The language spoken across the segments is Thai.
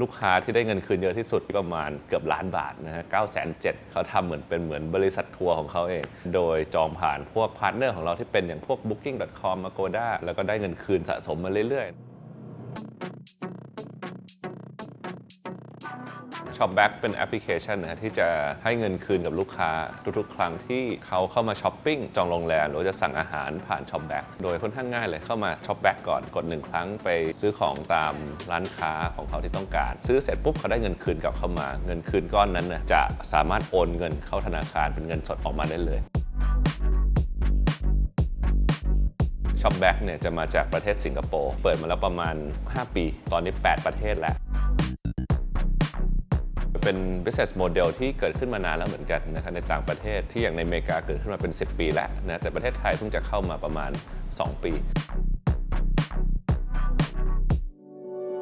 ลูกค้าที่ได้เงินคืนเยอะที่สุดประมาณเกือบล้านบาทนะฮะ9 7 0 0 0เขาทำเหมือนเป็นเหมือนบริษัททัวร์ของเขาเอง โดยจองผ่านพวกพาร์ทเนอร์ของเราที่เป็นอย่างพวก booking.com agoda แล้วก็ได้เงินคืนสะสมมาเรื่อยๆ ช็อปแบ็กเป็นแอปพลิเคชันนะที่จะให้เงินคืนกับลูกค้าทุกๆ ครั้งที่เขาเข้ามาช้อปปิ้งจองโรงแรมหรือจะสั่งอาหารผ่านช็อปแบ็กโดยค่อนข้างง่ายเลยเข้ามาช็อปแบ็กก่อนกดหนึ่งครั้งไปซื้อของตามร้านค้าของเขาที่ต้องการ ซื้อเสร็จปุ๊บเขาได้เงินคืนกลับเข้ามา เงินคืนก้อนนั้นนะจะสามารถโอนเงินเข้าธนาคารเป็นเงินสดออกมาได้เลยช็อปแบ็กเนี่ยจะมาจากประเทศสิงคโปร์เปิดมาแล้วประมาณ 5 ปี ตอนนี้ 8 ประเทศแล้ว เป็น business model ที่เกิดขึ้นมานานแล้วเหมือนกันนะครับในต่างประเทศที่อย่างในอเมริกาเกิดขึ้นมาเป็น 10 ปีแล้วนะแต่ประเทศไทยเพิ่งจะเข้ามาประมาณ 2 ปี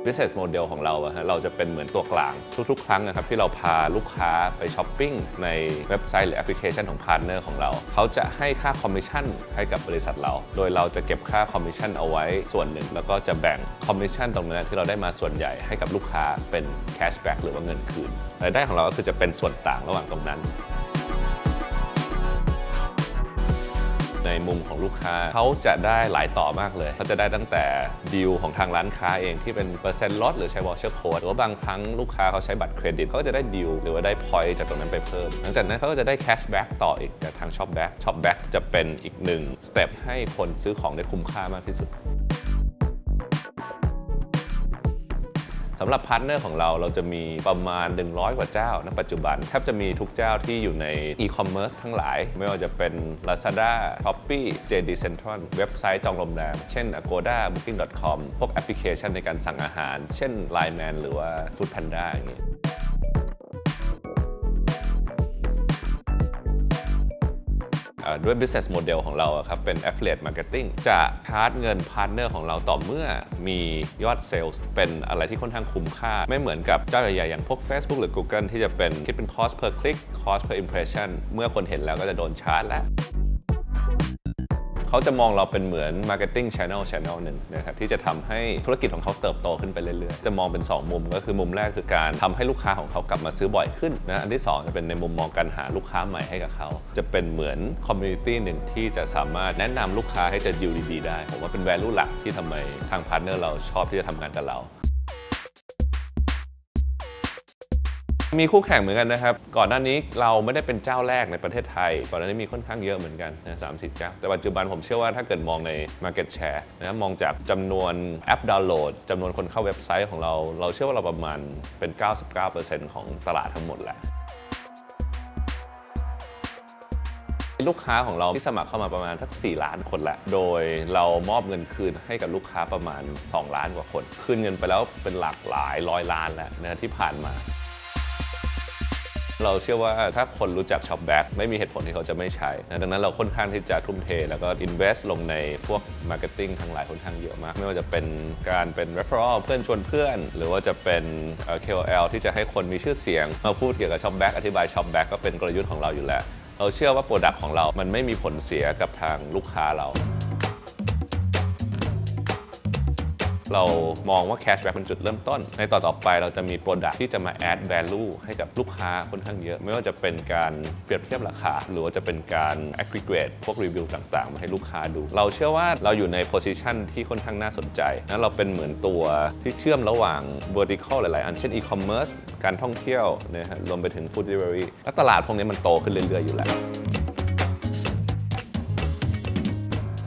business model ของเราอะฮะเราจะเป็นเหมือนตัวกลางทุกๆ ครั้งนะครับที่เราพาลูกค้าไปช้อปปิ้งในเว็บไซต์หรือแอปพลิเคชันของพาร์ทเนอร์ของเรา เขาจะให้ค่าคอมมิชชั่นให้กับบริษัทเรา โดยเราจะเก็บค่าคอมมิชชั่นเอาไว้ส่วนหนึ่ง แล้วก็จะแบ่งคอมมิชชั่นตรงนั้นที่เราได้มาส่วนใหญ่ให้กับลูกค้าเป็นแคชแบ็กหรือว่าเงินคืนรายได้ของเราก็คือจะเป็นส่วนต่างระหว่างตรงนั้น ในมุมของลูกค้าเขาจะได้หลายต่อมากเลยเขาจะได้ตั้งแต่ดีลของทางร้านค้าเองที่เป็นเปอร์เซ็นต์ลดหรือใช้วอชเชอร์โค้ดหรือว่าบางครั้งลูกค้าเขาใช้บัตรเครดิตเขาก็จะได้ดีลหรือว่าได้พอยต์จากตรงนั้นไปเพิ่ม หลังจากนั้นเขาก็จะได้แคชแบ็กต่ออีกจากทางช็อปแบ็กช็อปแบ็กจะเป็นอีกหนึ่งสเต็ปให้คนซื้อของได้คุ้มค่ามากที่สุด สำหรับพาร์ทเนอร์ของเราเราจะมีประมาณ 100 กว่าเจ้าณปัจจุบันแทบจะมีทุกเจ้าที่อยู่ในอีคอมเมิร์ซทั้งหลาย ไม่ว่าจะเป็น Lazada, Shopee, JD Central เว็บไซต์จองโรงแรม เช่น Agoda, Booking.com พวกแอปพลิเคชันในการสั่งอาหาร เช่น Line Man หรือว่า Foodpanda อย่างนี้ ด้วย business model ของเราครับเป็น affiliate marketing จะชาร์จเงินพาร์ทเนอร์ของเราต่อเมื่อมียอดเซลล์เป็นอะไรที่ค่อนข้างคุ้มค่า ไม่เหมือนกับเจ้าใหญ่ๆอย่างพวก Facebook หรือ Google ที่จะเป็นคิดเป็น cost per click cost per impression เมื่อคนเห็นแล้วก็จะโดนชาร์จแล้ว เขาจะมองเราเป็นเหมือน Marketing Channel Channel หนึ่งนะครับที่จะทำให้ธุรกิจของเขาเติบโตขึ้นไปเรื่อยๆ จะมองเป็น 2 มุมก็คือมุมแรกคือการทำให้ลูกค้าของเขากลับมาซื้อบ่อยขึ้นนะอันที่ 2 จะเป็นในมุมมองการหาลูกค้าใหม่ให้กับเขา จะเป็นเหมือนคอมมูนิตี้หนึ่งที่จะสามารถแนะนำลูกค้าให้จะดิวดีๆได้ผมว่าเป็น value หลักที่ทำไมทางพาร์ทเนอร์เราชอบที่จะทำงานกับเรา มีคู่แข่งเหมือนกันนะครับ ก่อนหน้านี้เราไม่ได้เป็นเจ้าแรกในประเทศไทย ก่อนหน้านี้มีค่อนข้างเยอะเหมือนกันนะสามสิบเจ้าแต่ปัจจุบันผมเชื่อว่าถ้าเกิดมองใน Market Share นะมองจากจำนวนแอปดาวน์โหลดจำนวนคนเข้าเว็บไซต์ของเรา เราเชื่อว่าเราประมาณเป็น 99%ของตลาดทั้งหมดแหละลูกค้าของเราที่สมัครเข้ามาประมาณทัก 4 ล้านคนแหละ โดยเรามอบเงินคืนให้กับลูกค้าประมาณ 2 ล้านกว่าคน คืนเงินไปแล้วเป็นหลักหลายร้อยล้านแล้วนะที่ผ่านมา เราเชื่อว่าถ้าคนรู้จักช็อปแบ็กไม่มีเหตุผลที่เขาจะไม่ใช้นะดังนั้นเราค่อนข้างที่จะทุ่มเท แล้วก็ invest ลงในพวก marketing ทั้งหลายค่อนข้างเยอะมาก ไม่ว่าจะเป็นการเป็น referral เพื่อนชวนเพื่อน หรือว่าจะเป็น KOL ที่จะให้คนมีชื่อเสียง มาพูดเกี่ยวกับช็อปแบ็กอธิบายช็อปแบ็กก็เป็นกลยุทธ์ของเราอยู่แล้ว เราเชื่อว่าโปรดักต์ของเรา มันไม่มีผลเสียกับทางลูกค้าเรา เรามองว่า cashback เป็นจุดเริ่มต้น ในต่อต่อไปเราจะมี Product ที่จะมา add value ให้กับลูกค้าค่อนข้างเยอะ ไม่ว่าจะเป็นการเปรียบเทียบราคา หรือว่าจะเป็นการ aggregate พวกรีวิวต่างๆ มาให้ลูกค้าดู เราเชื่อว่าเราอยู่ใน position ที่ค่อนข้างน่าสนใจนะเราเป็นเหมือนตัวที่เชื่อมระหว่าง vertical หลายๆ อันเช่น e-commerce การท่องเที่ยวนะฮะรวมไปถึง food delivery และตลาดพวกนี้มันโตขึ้นเรื่อยๆอยู่แล้ว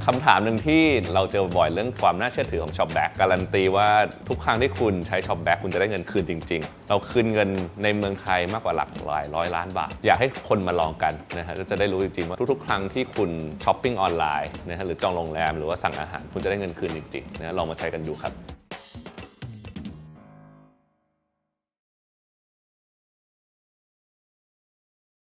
คำถามหนึ่งที่เราเจอบ่อยเรื่องความน่าเชื่อถือของช็อปแบ็กการันตีว่าทุกครั้งที่คุณใช้ช็อปแบ็กคุณจะได้เงินคืนจริง ๆ เราคืนเงินในเมืองไทยมากกว่าหลักหลายร้อยล้านบาท อยากให้คนมาลองกันนะฮะจะได้รู้จริงๆว่าทุกๆ ครั้งที่คุณช้อปปิ้งออนไลน์นะฮะหรือจองโรงแรมหรือว่าสั่งอาหารคุณจะได้เงินคืนจริงๆนะฮะลองมาใช้กันดูครับ